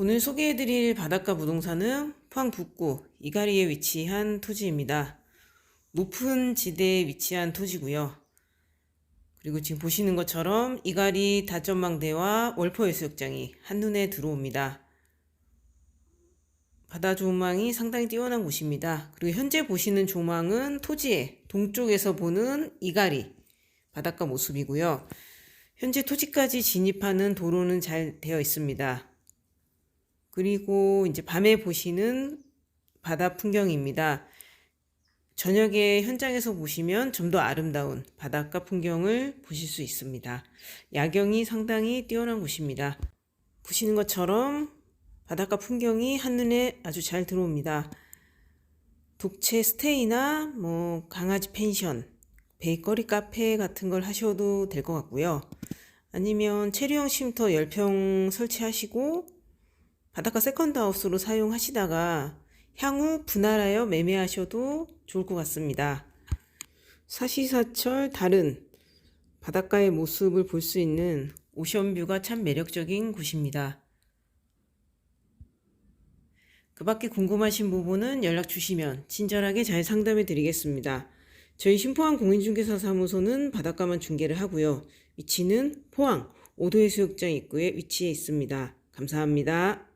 오늘 소개해드릴 바닷가 부동산은 포항 북구 이가리에 위치한 토지입니다. 높은 지대에 위치한 토지고요. 그리고 지금 보시는 것처럼 이가리 다전망대와 월포해수욕장이 한눈에 들어옵니다. 바다 조망이 상당히 뛰어난 곳입니다. 그리고 현재 보시는 조망은 토지의 동쪽에서 보는 이가리 바닷가 모습이고요. 현재 토지까지 진입하는 도로는 잘 되어 있습니다. 그리고 이제 밤에 보시는 바다 풍경입니다. 저녁에 현장에서 보시면 좀 더 아름다운 바닷가 풍경을 보실 수 있습니다. 야경이 상당히 뛰어난 곳입니다. 보시는 것처럼 바닷가 풍경이 한눈에 아주 잘 들어옵니다. 독채 스테이나 뭐 강아지 펜션, 베이커리 카페 같은 걸 하셔도 될 것 같고요. 아니면 체류형 쉼터 10평 설치하시고 바닷가 세컨드 하우스로 사용하시다가 향후 분할하여 매매하셔도 좋을 것 같습니다. 사시사철 다른 바닷가의 모습을 볼 수 있는 오션뷰가 참 매력적인 곳입니다. 그 밖에 궁금하신 부분은 연락 주시면 친절하게 잘 상담해 드리겠습니다. 저희 신포항 공인중개사 사무소는 바닷가만 중개를 하고요. 위치는 포항 오도해수욕장 입구에 위치해 있습니다. 감사합니다.